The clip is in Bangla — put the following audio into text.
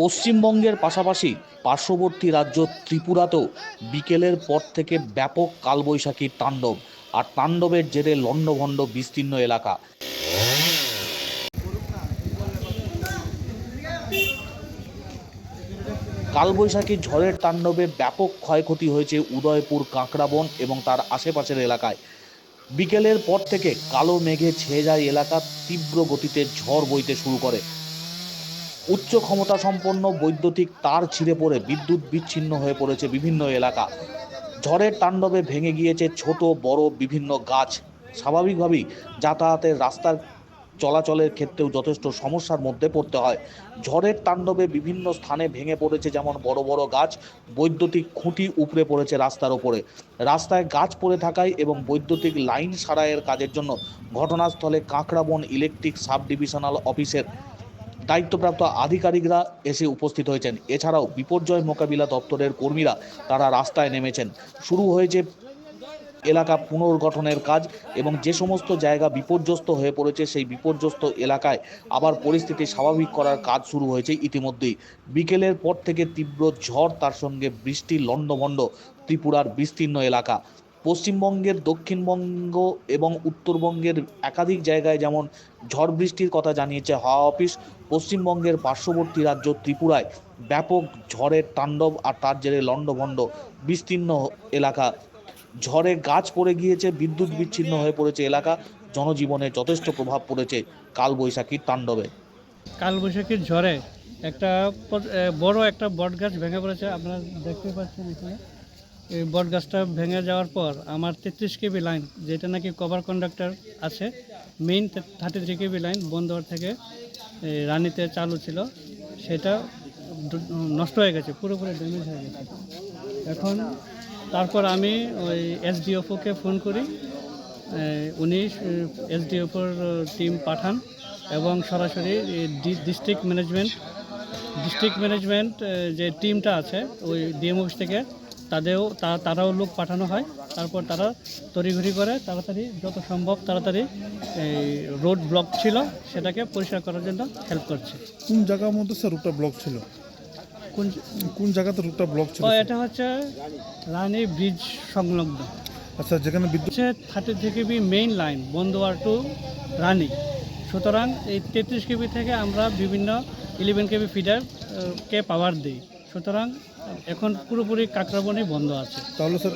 পশ্চিমবঙ্গের পাশাপাশি পার্শ্ববর্তী রাজ্য ত্রিপুরাতেও বিকেলের পর থেকে ব্যাপক কালবৈশাখীর তাণ্ডব আর তাণ্ডবের জেরে লণ্ডভণ্ড বিস্তীর্ণ এলাকা। কালবৈশাখী ঝড়ের তাণ্ডবে ব্যাপক ক্ষয়ক্ষতি হয়েছে উদয়পুর, কাঁকড়াবন এবং তার আশেপাশের এলাকায়। বিকেলের পর থেকে কালো মেঘে ছেয়ে যায় এলাকা, তীব্র গতিতে ঝড় বইতে শুরু করে। উচ্চ ক্ষমতা সম্পন্ন বৈদ্যুতিক তার ছিঁড়ে পড়ে বিদ্যুৎ বিচ্ছিন্ন হয়ে পড়েছে বিভিন্ন এলাকা। ঝড়ের তাণ্ডবে ভেঙে গিয়েছে ছোট, বড় বিভিন্ন গাছ। স্বাভাবিকভাবেই যাতায়াতের রাস্তার চলাচলের ক্ষেত্রেও যথেষ্ট সমস্যার মধ্যে পড়তে হয়। ঝড়ের তাণ্ডবে বিভিন্ন স্থানে ভেঙে পড়েছে যেমন বড় বড় গাছ, বৈদ্যুতিক খুঁটি উপড়ে পড়েছে রাস্তার ওপরে রাস্তায় গাছ পড়ে থাকায় এবং বৈদ্যুতিক লাইন সারাইয়ের কাজের জন্য ঘটনাস্থলে কাঁকড়াবন ইলেকট্রিক সাব ডিভিশনাল অফিসের দায়িত্বপ্রাপ্ত আধিকারিকরা এসে উপস্থিত হয়েছেন। এছাড়াও বিপর্যয় মোকাবিলা দপ্তরের কর্মীরা তারা রাস্তায় নেমেছেন। শুরু হয়েছে এলাকা পুনর্গঠনের কাজ এবং যে সমস্ত জায়গা বিপর্যস্ত হয়ে পড়েছে, সেই বিপর্যস্ত এলাকায় আবার পরিস্থিতি স্বাভাবিক করার কাজ শুরু হয়েছে ইতিমধ্যেই। বিকেলের পর থেকে তীব্র ঝড়, তার সঙ্গে বৃষ্টি, লণ্ডভণ্ড, ত্রিপুরার বিস্তীর্ণ এলাকা। পশ্চিমবঙ্গের, দক্ষিণবঙ্গ এবং উত্তরবঙ্গের একাধিক জায়গায় যেমন ঝড় বৃষ্টির কথা জানিয়েছে হাওয়া অফিস, পশ্চিমবঙ্গের পার্শ্ববর্তী রাজ্য ত্রিপুরায় ব্যাপক ঝড়ের তাণ্ডব আর তার জেরে লণ্ডভণ্ড, বিস্তীর্ণ এলাকা। ঝড়ে গাছ পড়ে গিয়েছে, বিদ্যুৎ বিচ্ছিন্ন হয়ে পড়েছে এলাকা, জনজীবনে যথেষ্ট প্রভাব পড়েছে কালবৈশাখীর তাণ্ডবে। কালবৈশাখীর ঝড়ে একটা বড় একটা বট গাছ ভেঙে পড়েছে, আপনারা দেখতে পাচ্ছেন এখানে। এই বট গাছটা ভেঙে যাওয়ার পর আমার তেত্রিশ কেবি লাইন, যেটা নাকি কভার কন্ডাক্টর আছে main thirty three KB line বন্দর থেকে রানিতে চালু ছিল, সেটা নষ্ট হয়ে গেছে, পুরোপুরি ড্যামেজ হয়ে গেছে। এখন তারপর আমি ওই এসডিওফোকে ফোন করি উনি এসডিওফোর টিম পাঠান এবং সরাসরি ডিস্ট্রিক্ট ম্যানেজমেন্ট ডিস্ট্রিক্ট ম্যানেজমেন্ট যে টিমটা আছে, ওই ডিএম অফিস থেকে তাদেরও তারাও লোক পাঠানো হয়। তারপর তারা তড়িঘড়ি করে তাড়াতাড়ি যত সম্ভব তাড়াতাড়ি এই রোড ব্লক ছিল সেটাকে পরিষ্কার করার জন্য হেল্প করছে। কোন জায়গার মধ্যে স্যার রুটটা ব্লক ছিল? কোন কোন জায়গাতে রুটটা ব্লক ছিল এটা হচ্ছে রানী ব্রিজ সংলগ্ন। আচ্ছা যেখানে বিদ্যুৎ thirty three KB main line বন্দোয়ার to রানী। সুতরাং এই তেত্রিশ কেবি থেকে আমরা বিভিন্ন ইলেভেন কেবি ফিডার কে পাওয়ার দিই সুতরাং এখন পুরোপুরি কাঁকড়াবনই বন্ধ আছে। তাহলে স্যার